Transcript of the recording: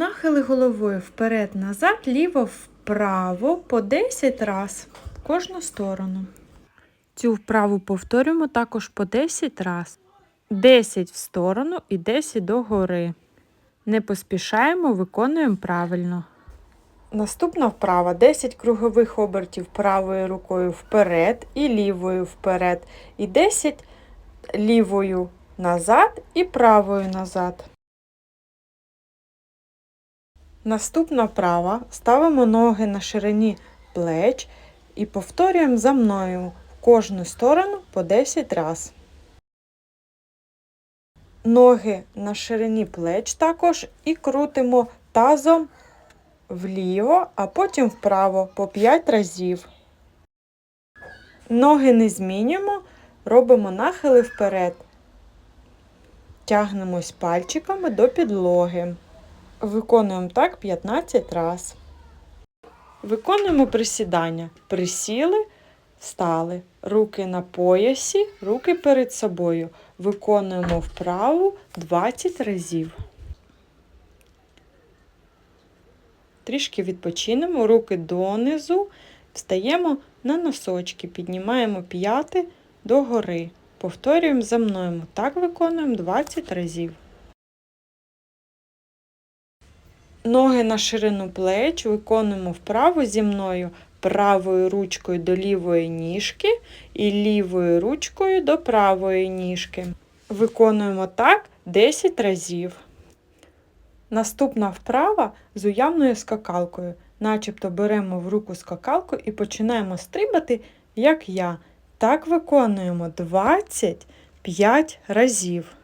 нахили головою вперед-назад, ліво-вправо по 10 раз в кожну сторону. Цю вправу повторюємо також по 10 раз. 10 в сторону і 10 догори. Не поспішаємо, виконуємо правильно. Наступна вправа 10 кругових обертів правою рукою вперед і лівою вперед. І 10 лівою назад і правою назад. Наступна вправа. Ставимо ноги на ширині плеч і повторюємо за мною в кожну сторону по 10 раз. Ноги на ширині плеч також і крутимо тазом вліво, а потім вправо по 5 разів. Ноги не змінюємо, робимо нахили вперед. Тягнемось пальчиками до підлоги. Виконуємо так 15 раз. Виконуємо присідання. Присіли, встали. Руки на поясі, руки перед собою. Виконуємо вправу 20 разів. Трішки відпочинемо, руки донизу, встаємо на носочки, піднімаємо п'яти догори. Повторюємо за мною. Так виконуємо 20 разів. Ноги на ширину плеч виконуємо вправо зі мною правою ручкою до лівої ніжки і лівою ручкою до правої ніжки. Виконуємо так 10 разів. Наступна вправа з уявною скакалкою. Начебто беремо в руку скакалку і починаємо стрибати, як я. Так виконуємо 25 разів.